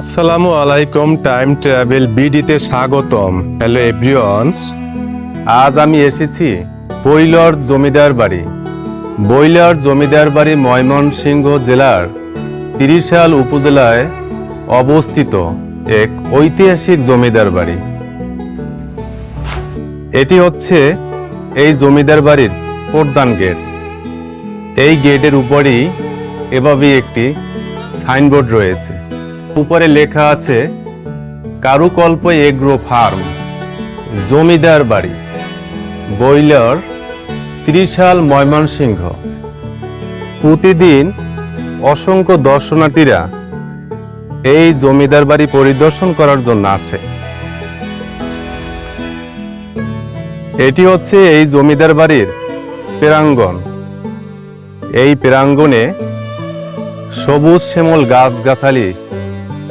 আসসালামু আলাইকুম, time travel বিডিতে স্বাগতম। হ্যালো এভরিওয়ান, আজ আমি এসেছি বৈলর জমিদার বাড়ি। বৈলর জমিদার বাড়ি ময়মনসিংহ জেলার তিরিশাল উপজেলায় অবস্থিত এক ঐতিহাসিক জমিদার বাড়ি। এটি হচ্ছে এই জমিদার বাড়ির প্রধান গেট। এই গেটের উপরেই এভাবেই একটি সাইনবোর্ড রয়েছে। উপরে লেখা আছে, কারুকল্প এগ্রো ফার্ম, জমিদার বাড়ি বইলার ত্রিশাল ময়মনসিংহ। প্রতিদিন অসংখ্য দর্শনার্থীরা এই জমিদার বাড়ি পরিদর্শন করার জন্য আসে। এটি হচ্ছে এই জমিদার বাড়ির প্রাঙ্গণ। এই প্রাঙ্গণে সবুজ শ্যামল গাছগাছালি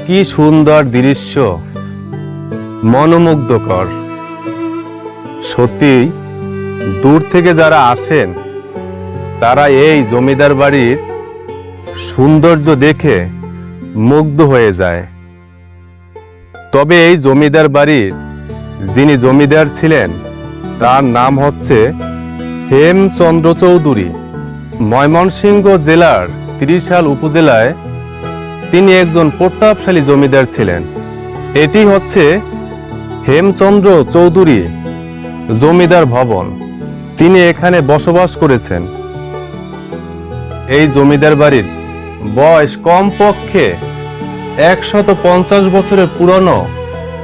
কি সুন্দর দৃশ্য। মনোমুগ্ধকর। সত্যি দূর থেকে যারা আসেন, তারা এই জমিদার বাড়ির সৌন্দর্য দেখে মুগ্ধ হয়ে যায়। তবে এই জমিদার বাড়ির যিনি জমিদার ছিলেন, তার নাম হচ্ছে হেমচন্দ্র চৌধুরী। ময়মনসিংহ জেলার ত্রিশাল উপজেলায় তিনি একজন প্রতাপশালী জমিদার ছিলেন। এটি হচ্ছে হেমচন্দ্র চৌধুরী জমিদার ভবন। তিনি এখানে বসবাস করেছেন। এই জমিদার বাড়ির বয়স কমপক্ষে একশত পঞ্চাশ বছরের পুরনো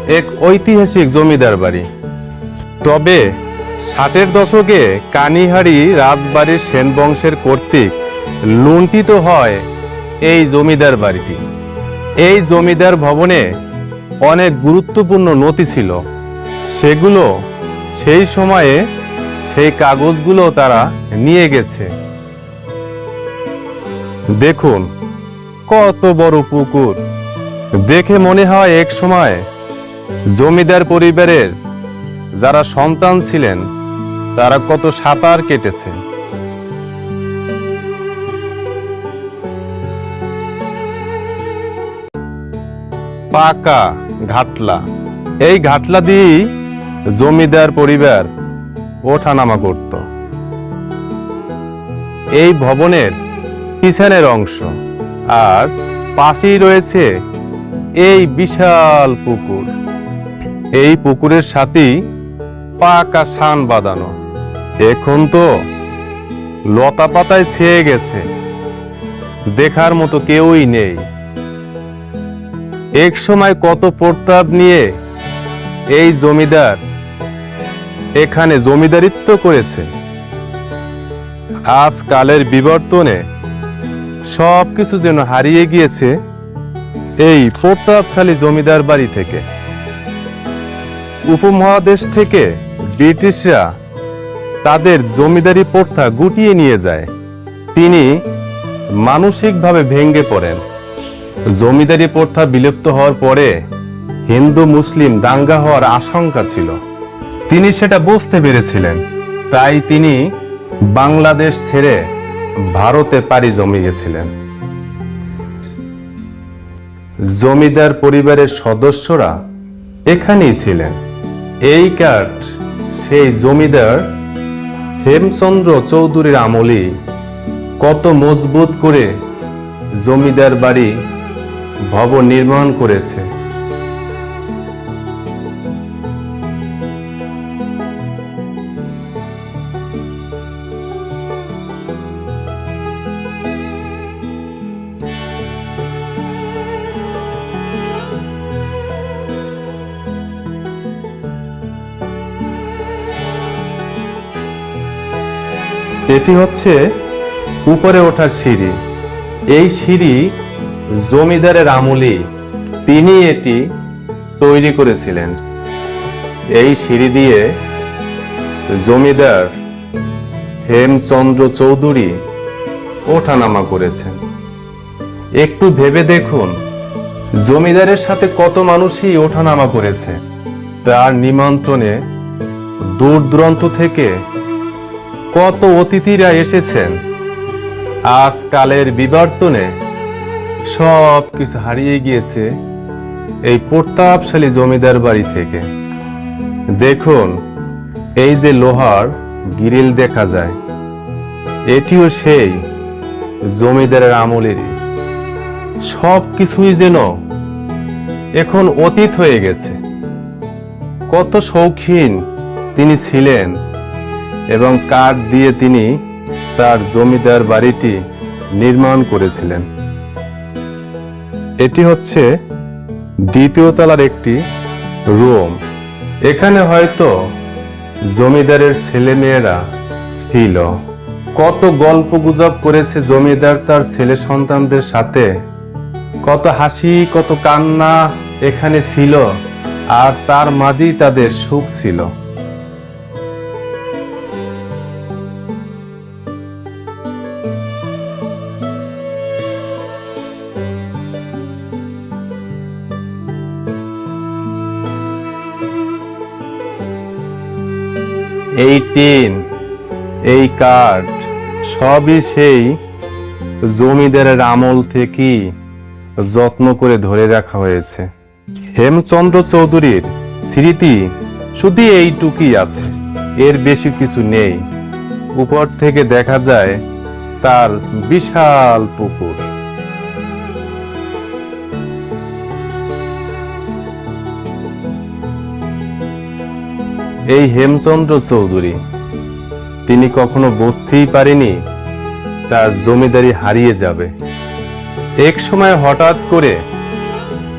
এক ঐতিহাসিক জমিদার বাড়ি। তবে ষাটের দশকে কানিহারি রাজবাড়ির সেন বংশের কর্তৃক লুণ্ঠিত হয় এই জমিদার বাড়িটি। এই জমিদার ভবনে অনেক গুরুত্বপূর্ণ নথি ছিল। সেগুলো সেই সময়ে সেই কাগজগুলো তারা নিয়ে গেছে। দেখুন, কত বড় পুকুর। দেখে মনে হয় এক সময় জমিদার পরিবারের যারা সন্তান ছিলেন, তারা কত সাঁতার কেটেছে। পাকা ঘাটলা। এই ঘাটলা দিয়েই জমিদার পরিবার ওঠানামা করত। এই ভবনের পিছনের অংশ আর পাশেই রয়েছে এই বিশাল পুকুর। এই পুকুরের সাথেই পাকা সান বাঁধানো। এখন তো লতা পাতায় ছেয়ে গেছে। দেখার মতো কেউই নেই। এক সময় কত প্রতাপ নিয়ে এই জমিদার এখানে জমিদারিত্ব করেছে। আজ কালের বিবর্তনে সব কিছু যেন হারিয়ে গিয়েছে এই প্রতাপশালী জমিদার বাড়ি থেকে। উপমহাদেশ থেকে ব্রিটিশরা তাদের জমিদারি প্রথা গুটিয়ে নিয়ে যায়। তিনি মানসিকভাবে ভেঙ্গে পড়েন। জমিদারি প্রথা বিলুপ্ত হওয়ার পরে হিন্দু, মুসলিম দাঙ্গা হওয়ার আশঙ্কা ছিল। তিনি সেটা বুঝতে পেরেছিলেন। তাই তিনি বাংলাদেশ ছেড়ে ভারতে পাড়ি জমিয়েছিলেন জমিদার পরিবারের সদস্যরা এখানেই ছিলেন। এই কাঠ, সেই জমিদার হেমচন্দ্র চৌধুরীর আমলে কত মজবুত করে জমিদার বাড়ি ভবন নির্মাণ করেছে। এটি হচ্ছে উপরে ওঠার সিঁড়ি। এই সিঁড়ি জমিদারের আমলে তিনি এটি তৈরি করেছিলেন। এই সিঁড়ি দিয়ে জমিদার হেমচন্দ্র চৌধুরী ওঠানামা করেছেন। একটু ভেবে দেখুন, জমিদারের সাথে কত মানুষই ওঠানামা করেছে। তার নিমন্ত্রণে দূর দূরান্ত থেকে কত অতিথিরা এসেছেন। আজকালের বিবর্তনে সব কিছু হারিয়ে গিয়েছে এই প্রতাপশালী জমিদার বাড়ি থেকে। দেখুন, এই যে লোহার গিরিল দেখা যায়, এটিও সেই জমিদারের আমলেরই। সব কিছুই যেন এখন অতীত হয়ে গেছে। কত শৌখিন তিনি ছিলেন এবং কাঠ দিয়ে তিনি তার জমিদার বাড়িটি নির্মাণ করেছিলেন। এটি হচ্ছে দ্বিতীয় তলার একটি রুম। এখানে হয়তো জমিদারের ছেলেমেয়েরা ছিল। কত গল্প গুজব করেছে জমিদার তার ছেলে সন্তানদের সাথে। কত হাসি, কত কান্না এখানে ছিল, আর তার মাঝেই তাদের সুখ ছিল। এই টিন, এই কাঠ, সবই সেই জমিদারের আমল থেকেই যত্ন করে ধরে রাখা হয়েছে। হেমচন্দ্র চৌধুরীর স্মৃতি শুধু এইটুকুই আছে। এর বেশি কিছু নেই। উপর থেকে দেখা যায় তার বিশাল পুকুর। এই হেমচন্দ্র চৌধুরী। তিনি কখনো বুঝতেই পারেনি, তার জমিদারি হারিয়ে যাবে। এক সময় হঠাৎ করে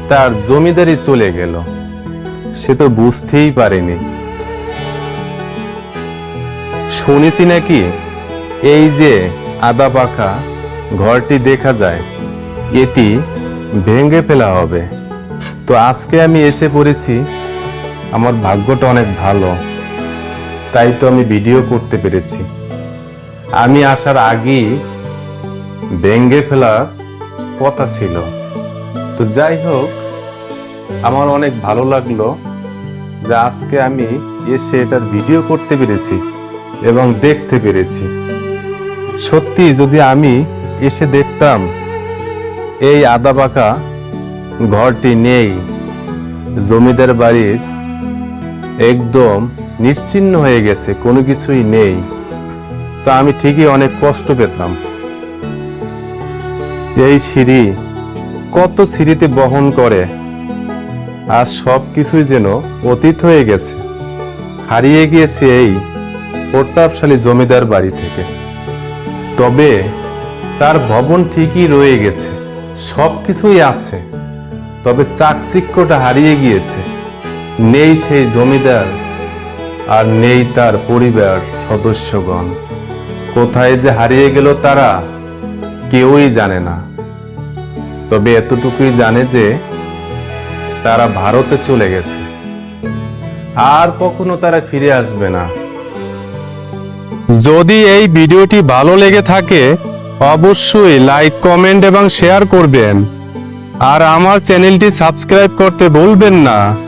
তার জমিদারি চলে গেল। সে তো বুঝতেই পারেনি। শুনেছি নাকি এই যে আদা পাখা ঘরটি দেখা যায়, এটি ভেঙে ফেলা হবে। তো আজকে আমি এসে পড়েছি আমার ভাগ্যটা অনেক ভালো। তাই তো আমি ভিডিও করতে পেরেছি। আমি আসার আগেই ভেঙ্গে ফেলার কথা ছিল। তো যাই হোক, আমার অনেক ভালো লাগল যে আজকে আমি এসে এটার ভিডিও করতে পেরেছি এবং দেখতে পেরেছি। সত্যি, যদি আমি এসে দেখতাম, এই আদা পাকা ঘরটি নেই, জমিদার বাড়ির একদম নিশ্চিন্ন হয়ে গেছে, কোনো কিছুই নেই। তা আমি ঠিকই অনেক কষ্ট পেতাম। এই সিঁড়ি কত সিঁড়িতে বহন করে, আর সব কিছুই যেন অতীত হয়ে গেছে। হারিয়ে গিয়েছে এই প্রতাপশালী জমিদার বাড়ি থেকে। তবে তার ভবন ঠিকই রয়ে গেছে সব কিছুই আছে, তবে চাকচিক্যটা হারিয়ে গিয়েছে। নেই সেই জমিদার আর নেই তার পরিবার সদস্যগণ। কোথায় যে হারিয়ে গেল তারা কেউই জানে না। তবে এতটুকুই জানে যে তারা ভারতে চলে গেছে। আর কখনো তারা ফিরে আসবে না। যদি এই ভিডিওটি ভালো লেগে থাকে, অবশ্যই লাইক, কমেন্ট এবং শেয়ার করবেন। আর আমার চ্যানেলটি সাবস্ক্রাইব করতে ভুলবেন না।